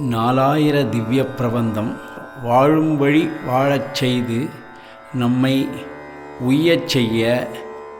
நாலாயிர திவ்ய பிரபந்தம் வாழும் வழி வாழச் செய்து நம்மை உய்யச் செய்ய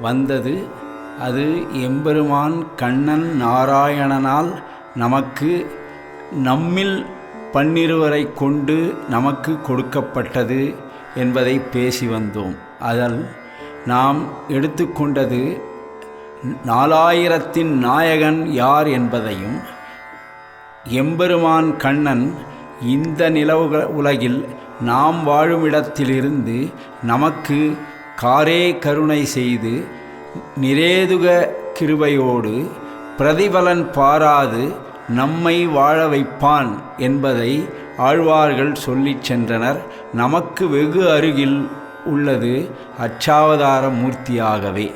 வந்தது அது எம்பெருமான் கண்ணன் நாராயணனால் நமக்கு நம்மில் பன்னிருவரை கொண்டு நமக்கு கொடுக்கப்பட்டது என்பதை பேசி வந்தோம். அதில் நாம் எடுத்துக்கொண்டது நாலாயிரத்தின் நாயகன் யார் என்பதையும் எம்பெருமான் கண்ணன் இந்த நிலவு உலகில் நாம் வாழும் இடத்திலிருந்து நமக்கு காரே கருணை செய்து நிரேதுக கிருபையோடு பிரதிபலன் பாராது நம்மை வாழ வைப்பான் என்பதை ஆழ்வார்கள் சொல்லிச் சென்றனர். நமக்கு வெகு அருகில் உள்ளது அச்சாவதார மூர்த்தியாகவே.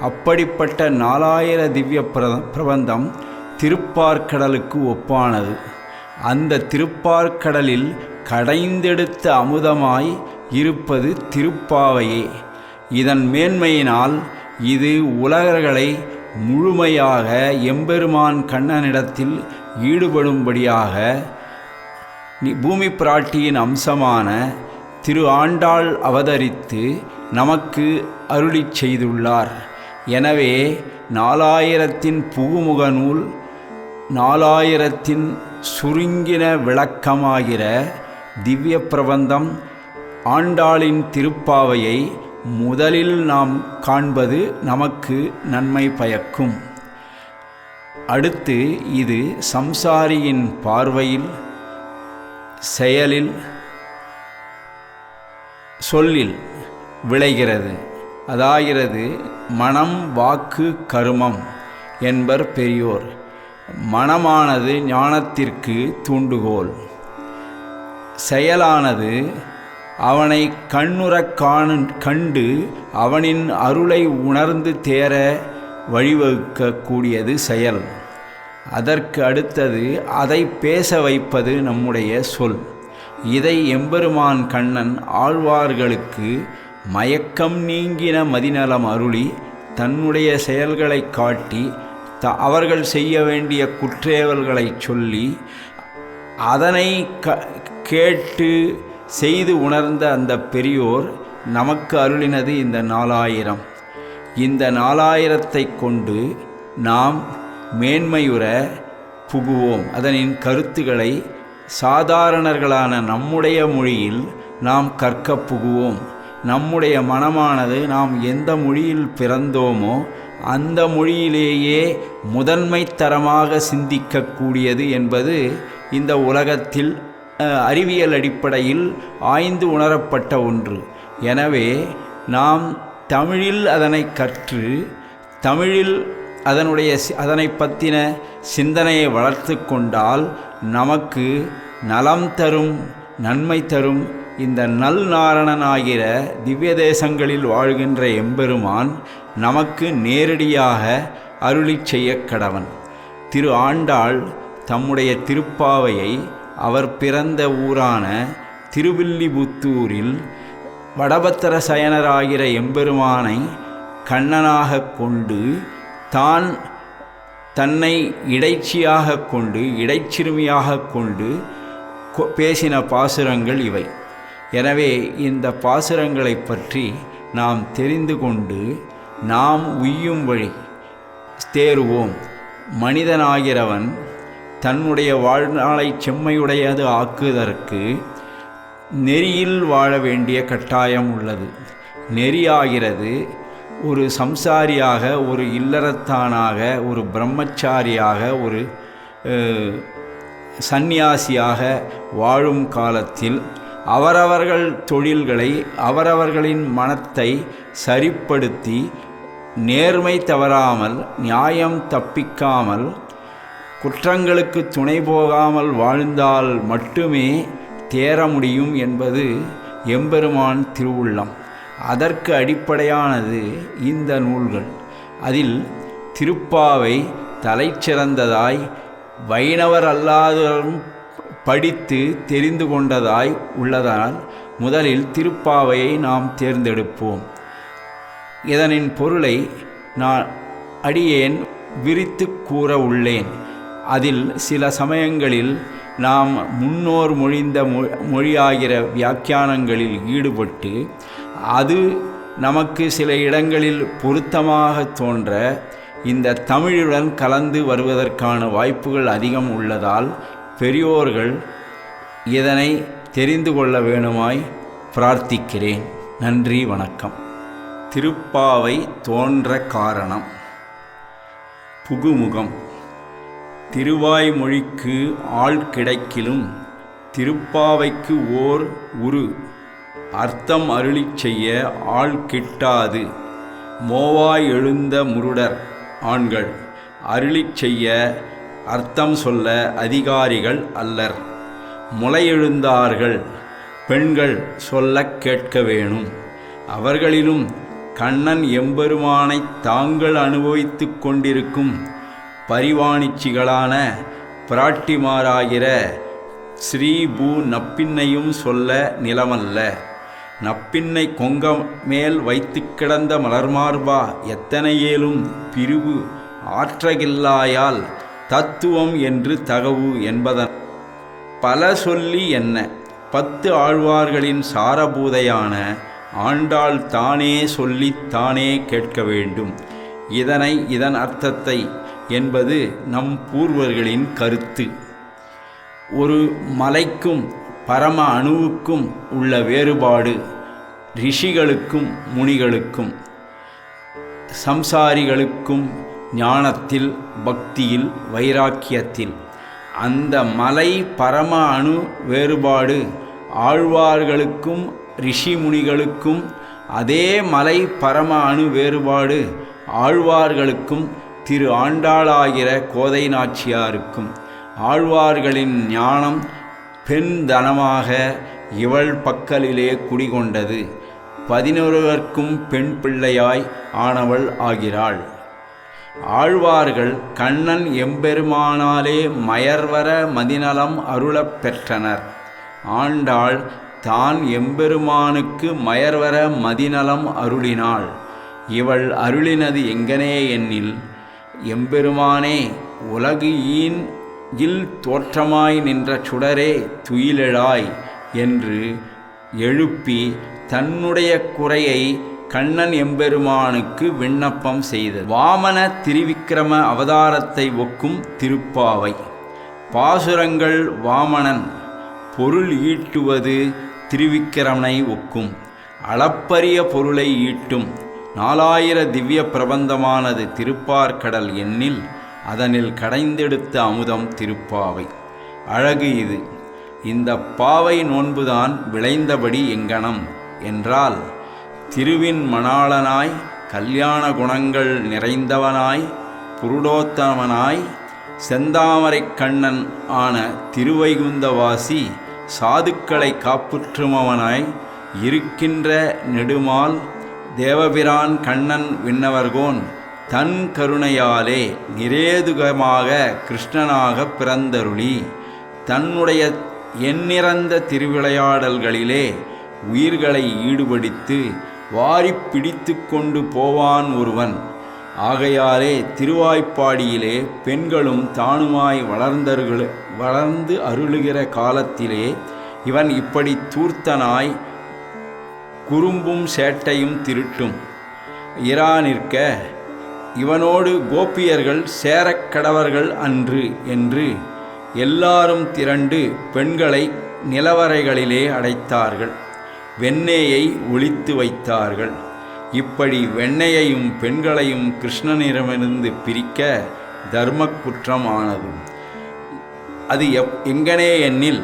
அப்படிப்பட்ட நாலாயிர திவ்ய பிரபந்தம் திருப்பார்க்கடலுக்கு ஒப்பானது. அந்த திருப்பார்க்கடலில் கடைந்தெடுத்த அமுதமாய் இருப்பது திருப்பாவையே. இதன் மேன்மையினால் இது உலகர்களை முழுமையாக எம்பெருமான் கண்ணனிடத்தில் ஈடுபடும்படியாக பூமி பிராட்டியின் அம்சமான திரு ஆண்டாள் அவதரித்து நமக்கு அருளிச் செய்துள்ளார். எனவே நாலாயிரத்தின் புகுமுக நூல் நாலாயிரத்தின் சுருங்கின விளக்கமாகிற திவ்ய பிரபந்தம் ஆண்டாளின் திருப்பாவையை முதலில் நாம் காண்பது நமக்கு நன்மை பயக்கும். அடுத்து இது சம்சாரியின் பார்வையில் செயலில் சொல்லில் விளைகிறது. அதாகிறது மனம் வாக்கு கருமம் என்பர் பெரியோர். மனமானது ஞானத்திற்கு தூண்டுகோல். செயலானது அவனை கண்ணுறக் காண கண்டு அவனின் அருளை உணர்ந்து தேர வழிவகுக்கக்கூடியது செயல். அதற்கு அடுத்தது அதை பேச வைப்பது நம்முடைய சொல். இதை எம்பெருமான் கண்ணன் ஆழ்வார்களுக்கு மயக்கம் நீங்கின மதிநலம் அருளி தன்னுடைய செயல்களை காட்டி த அவர்கள் செய்ய வேண்டிய குற்றேவல்களை சொல்லி அதனை க கேட்டு செய்து உணர்ந்த அந்த பெரியோர் நமக்கு அருளினது இந்த நாலாயிரம். இந்த நாலாயிரத்தை கொண்டு நாம் மேன்மையுற புகுவோம். அதனின் கருத்துக்களை சாதாரணர்களான நம்முடைய மொழியில் நாம் கற்க புகுவோம். நம்முடைய மனமானது நாம் எந்த மொழியில் பிறந்தோமோ அந்த மொழியிலேயே முதன்மை தரமாக சிந்திக்கக்கூடியது என்பது இந்த உலகத்தில் அறிவியல் அடிப்படையில் ஆய்ந்து உணரப்பட்ட ஒன்று. எனவே நாம் தமிழில் அதனை கற்று தமிழில் அதனுடைய சி- அதனை பற்றின சிந்தனையை வளர்த்து கொண்டால் நமக்கு நலம் தரும் நன்மை தரும் இந்த நல் நாரணனாகிற திவ்ய தேசங்களில் வாழ்கின்ற எம்பெருமான் நமக்கு நேரடியாக அருளி செய்ய கடவன். திரு ஆண்டாள் தம்முடைய திருப்பாவையை அவர் பிறந்த ஊரான திருவில்லிபுத்தூரில் வடபத்திர சயனராகிற எம்பெருமானை கண்ணனாக கொண்டு தான் தன்னை இடைச்சியாக கொண்டு இடைச்சிறுமியாக கொண்டு கொ- பேசின பாசுரங்கள் இவை. எனவே இந்த பாசுரங்களைப் பற்றி நாம் தெரிந்து கொண்டு நாம் உய்யும் வழி தேறுவோம். மனிதனாகிறவன் தன்னுடைய வாழ்நாளை செம்மையுடையது ஆக்குவதற்கு நெறியில் வாழ வேண்டிய கட்டாயம் உள்ளது. நெறியாகிறது ஒரு சம்சாரியாக ஒரு இல்லறத்தானாக ஒரு பிரம்மச்சாரியாக ஒரு சந்நியாசியாக வாழும் காலத்தில் அவரவர்கள் தொழில்களை அவரவர்களின் மனத்தை சரிப்படுத்தி நேர்மை தவறாமல் நியாயம் தப்பிக்காமல் குற்றங்களுக்கு துணை போகாமல் வாழ்ந்தால் மட்டுமே தேர முடியும் என்பது எம்பெருமான் திருவுள்ளம். அதற்கு அடிப்படையானது இந்த நூல்கள். அதில் திருப்பாவை தலைச்சிறந்ததாய் வைணவர் அல்லாதவரும் படித்து தெரிந்து கொண்டதாய் உள்ளதால் முதலில் திருப்பாவையை நாம் தேர்ந்தெடுப்போம். இதனின் பொருளை நான் அடியேன் விரித்து கூற உள்ளேன். அதில் சில சமயங்களில் நாம் முன்னோர் மொழிந்த மொ- மொழியாகிற வியாக்கியானங்களில் ஈடுபட்டு அது நமக்கு சில இடங்களில் பொருத்தமாக தோன்ற இந்த தமிழுடன் கலந்து வருவதற்கான வாய்ப்புகள் அதிகம் உள்ளதால் பெரியோர்கள் இதனை தெரிந்து கொள்ள வேணுமாய் பிரார்த்திக்கிறேன். நன்றி வணக்கம். திருப்பாவை தோன்ற காரணம். புகுமுகம். திருவாய்மொழிக்கு ஆள் கிடைக்கிலும் திருப்பாவைக்கு ஓர் உரு. அர்த்தம் அருளிச் செய்ய ஆள் கிட்டாது. மோவாய் எழுந்த முருடர் ஆண்கள் அருளிச் செய்ய அர்த்தம் சொல்ல அதிகாரிகள் அல்லர். முளையெழுந்தார்கள் பெண்கள் சொல்லக் கேட்க வேணும். அவர்களிலும் கண்ணன் எம்பெருமானை தாங்கள் அனுபவித்துக் கொண்டிருக்கும் பரிவாணிச்சிகளான பிராட்டிமாராகிற ஸ்ரீபூ நப்பின்னையும் சொல்ல நிலமல்ல. நப்பின்னை கொங்க மேல் வைத்து கிடந்த மலர்மார்பா எத்தனையேலும் பிரிவு ஆற்றகில்லாயால் தத்துவம் என்று தகவு என்பதன் பல சொல்லி என்ன? பத்து ஆழ்வார்களின் சாரபூதையான ஆண்டாள் தானே சொல்லித் தானே கேட்க வேண்டும். இதனை இதன் அர்த்தத்தை என்பது நம் பூர்வர்களின் கருத்து. ஒரு மலைக்கும் பரம அணுவுக்கும் உள்ள வேறுபாடு ரிஷிகளுக்கும் முனிகளுக்கும் சம்சாரிகளுக்கும் ஞானத்தில் பக்தியில் வைராக்கியத்தில். அந்த மலை பரம அணு வேறுபாடு. ஆழ்வார்களுக்கும் ரிஷிமுனிகளுக்கும் அதே மலை பரம அணு வேறுபாடு. ஆழ்வார்களுக்கும் திரு ஆண்டாளாகிற கோதை நாச்சியாருக்கும். ஆழ்வார்களின் ஞானம் பெண் தனமாக இவள் பக்கலிலே குடிகொண்டது. பதினொருவர்க்கும் பெண் பிள்ளையாய் ஆனவள் ஆகிறாள். ஆழ்வார்கள் கண்ணன் எம்பெருமானாலே மயர்வர மதிநலம் அருளப் பெற்றனர். ஆண்டாள் தான் எம்பெருமானுக்கு மயர்வர மதிநலம் அருளினாள். இவள் அருளினது எங்கனே எண்ணில் எம்பெருமானே உலகு ஈன் இல் தோற்றமாய் நின்ற சுடரே துயிலெழாய் என்று எழுப்பி தன்னுடைய குறையை கண்ணன் எம்பெருமானுக்கு விண்ணப்பம் செய்தது. வாமன திரிவிக்கிரம அவதாரத்தை ஒக்கும் திருப்பாவை. பாசுரங்கள் வாமனன் பொருள் ஈட்டுவது திருவிக்கிரமனை ஒக்கும். அளப்பரிய பொருளை ஈட்டும் நாலாயிர திவ்ய பிரபந்தமானது திருப்பார்கடல் எண்ணில் அதனில் கடைந்தெடுத்த அமுதம் திருப்பாவை. அழகு இது. இந்த பாவை நோன்புதான் விளைந்தபடி எங்கனம் என்றால் திருவின் மணாளனாய் கல்யாண குணங்கள் நிறைந்தவனாய் புருடோத்தமனாய் செந்தாமரைக் கண்ணன் ஆன திருவைகுந்தவாசி சாதுக்களை காப்புற்றுமவனாய் இருக்கின்ற நெடுமால் தேவபிரான் கண்ணன் விண்ணவர்கோன் தன் கருணையாலே நிரேதுகமாக கிருஷ்ணனாக பிறந்தருளி தன்னுடைய எண்ணிறந்த திருவிளையாடல்களிலே உயிர்களை ஈடுபடுத்து வாரிப் பிடித்து கொண்டு போவான் ஒருவன். ஆகையாலே திருவாய்ப்பாடியிலே பெண்களும் தானுமாய் வளர்ந்தருள் வளர்ந்து அருளுகிற காலத்திலே இவன் இப்படி தூர்த்தனாய் குறும்பும் சேட்டையும் திருட்டும். இரா நிற்க இவனோடு கோபியர்கள் சேரக் கடவர்கள் அன்று என்று எல்லாரும் திரண்டு பெண்களை நிலவறைகளிலே அடைத்தார்கள். வெண்ணெயை ஒழித்து வைத்தார்கள். இப்படி வெண்ணையையும் பெண்களையும் கிருஷ்ணனிடமிருந்து பிரிக்க தர்ம குற்றமானது. அது எப் எங்கனே எண்ணில்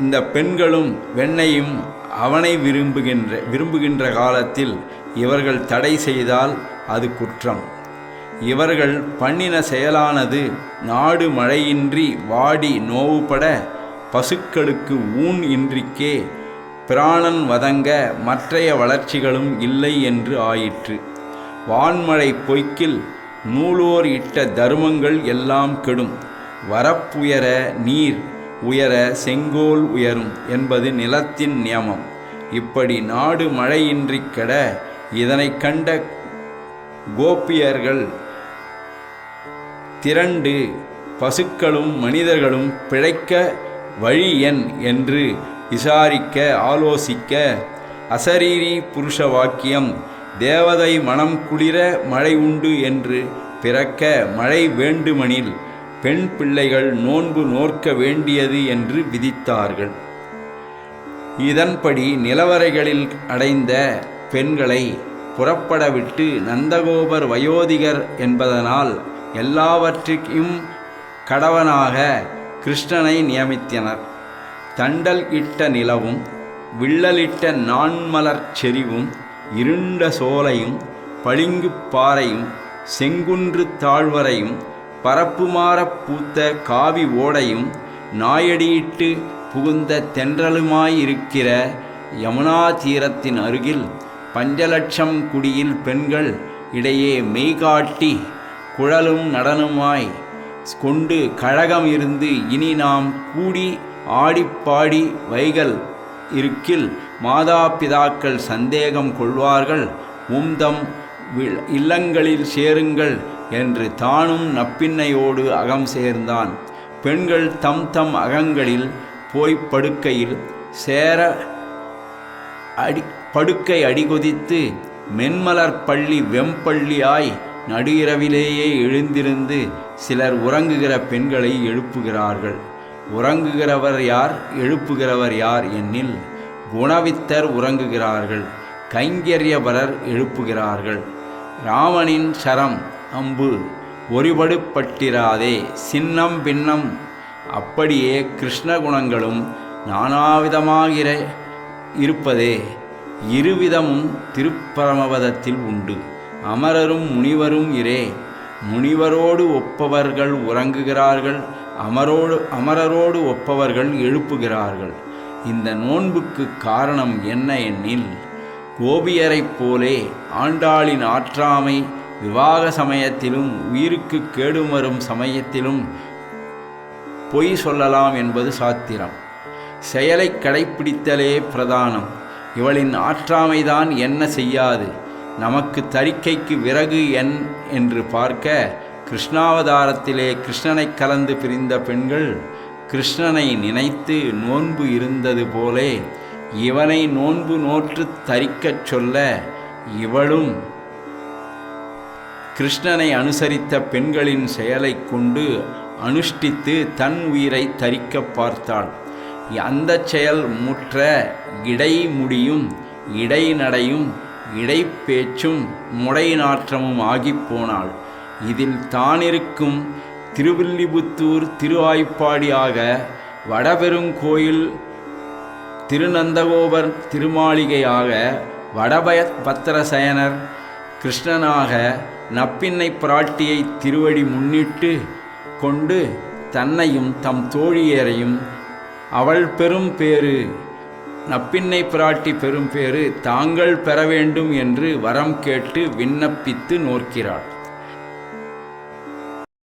இந்த பெண்களும் வெண்ணையும் அவனை விரும்புகின்ற விரும்புகின்ற காலத்தில் இவர்கள் தடை செய்தால் அது குற்றம். இவர்கள் பண்ணின செயலானது நாடு மழையின்றி வாடி நோவுபட பசுக்களுக்கு ஊன் இன்றிக்கே பிராணன் வதங்க மற்றைய வளர்ச்சிகளும் இல்லை என்று ஆயிற்று. வான்மழை பொய்க்கில் நூலோர் இட்ட தருமங்கள் எல்லாம் கெடும். வரப்புயர நீர் உயர செங்கோல் உயரும் என்பது நிலத்தின் நியமம். இப்படி நாடு மழையின்றி கெட இதனைக் கண்ட கோபியர்கள் திரண்டு பசுக்களும் மனிதர்களும் பிழைக்க வழி என் என்று விசாரிக்க ஆலோசிக்க அசரீரி புருஷ வாக்கியம் தேவதை மனம் குளிர மழை உண்டு என்று பிறக்க மழை வேண்டுமெனில் பெண் பிள்ளைகள் நோன்பு நோற்க வேண்டியது என்று விதித்தார்கள். இதன்படி நிலவரைகளில் அடைந்த பெண்களை புறப்படவிட்டு நந்தகோபர் வயோதிகர் என்பதனால் எல்லாவற்றையும் கடவனாக கிருஷ்ணனை நியமித்தனர். தண்டல் இட்ட நிலவும் விள்ளலிட்ட நான்மலர் செறிவும் இருண்ட சோலையும் பளிங்குப் பாறையும் செங்குன்று தாழ்வரையும் பரப்புமாறப் பூத்த காவி ஓடையும் நாயடியிட்டு புகுந்த தென்றலுமாயிருக்கிற யமுனா தீரத்தின் அருகில் பஞ்சலட்சம் குடியில் பெண்கள் இடையே மெய்காட்டி குழலும் நடனமாய் கொண்டு கழகம் இருந்து இனி நாம் கூடி ஆடிப்பாடி வைகள் இருக்கில் மாதா பிதாக்கள் சந்தேகம் கொள்வார்கள். உம்தம் இல்லங்களில் சேருங்கள் என்று தானும் நப்பின்னையோடு அகம் சேர்ந்தான். பெண்கள் தம் தம் அகங்களில் போய்ப் படுக்கையில் சேர அடி படுக்கை அடிகொதித்து மென்மலர் பள்ளி வெம்பள்ளியாய் நடுகிரவிலேயே எழுந்திருந்து சிலர் உறங்குகிற பெண்களை எழுப்புகிறார்கள். உறங்குகிறவர் யார்? எழுப்புகிறவர் யார் என்னில் குணவித்தர் உறங்குகிறார்கள் கைங்கரியபரர் எழுப்புகிறார்கள். ராமனின் சரம் அம்பு ஒருபடுப்பட்டிராதே சின்னம் பின்னம். அப்படியே கிருஷ்ண குணங்களும் நானாவிதமாகிற இருப்பதே இருவிதமும் திருப்பரமபதத்தில் உண்டு. அமரரும் முனிவரும் இரே முனிவரோடு ஒப்பவர்கள் உறங்குகிறார்கள் அமரோடு அமரரோடு ஒப்பவர்கள் எழுப்புகிறார்கள். இந்த நோன்புக்கு காரணம் என்ன எனில் கோபியரைப் போலே ஆண்டாளின் ஆற்றாமை விவாக சமயத்திலும் உயிருக்கு கேடு வரும் சமயத்திலும் பொய் சொல்லலாம் என்பது சாத்திரம். செயலை கடைப்பிடித்தலே பிரதானம். இவளின் ஆற்றாமைதான் என்ன செய்யாது? நமக்கு தறிக்கைக்கு விறகு என் என்று பார்க்க கிருஷ்ணாவதாரத்திலே கிருஷ்ணனை கலந்து பிரிந்த பெண்கள் கிருஷ்ணனை நினைத்து நோன்பு இருந்தது போலே இவனை நோன்பு நோற்று தரிக்கச் சொல்ல இவளும் கிருஷ்ணனை அனுசரித்த பெண்களின் செயலைக் கொண்டு அனுஷ்டித்து தன் உயிரை தரிக்க பார்த்தாள். அந்த செயல் முற்ற இடைமுடியும் இடைநடையும் இடைப்பேச்சும் முடை நாற்றமும் ஆகிப் போனாள். இதில் தானிருக்கும் திருவில்லிபுத்தூர் திருவாய்ப்பாடியாக வடபெருங்கோயில் திருநந்தகோபர் திருமாளிகையாக வடபய பத்திரசயனர் கிருஷ்ணனாக நப்பின்னை பிராட்டியை திருவடி முன்னிட்டு கொண்டு தன்னையும் தம் தோழியரையும் அவள் பெரும் பேறு நப்பின்னை பிராட்டி பெரும் பேறு தாங்கள் பெற வேண்டும் என்று வரம் கேட்டு விண்ணப்பித்து நோக்கிறாள்.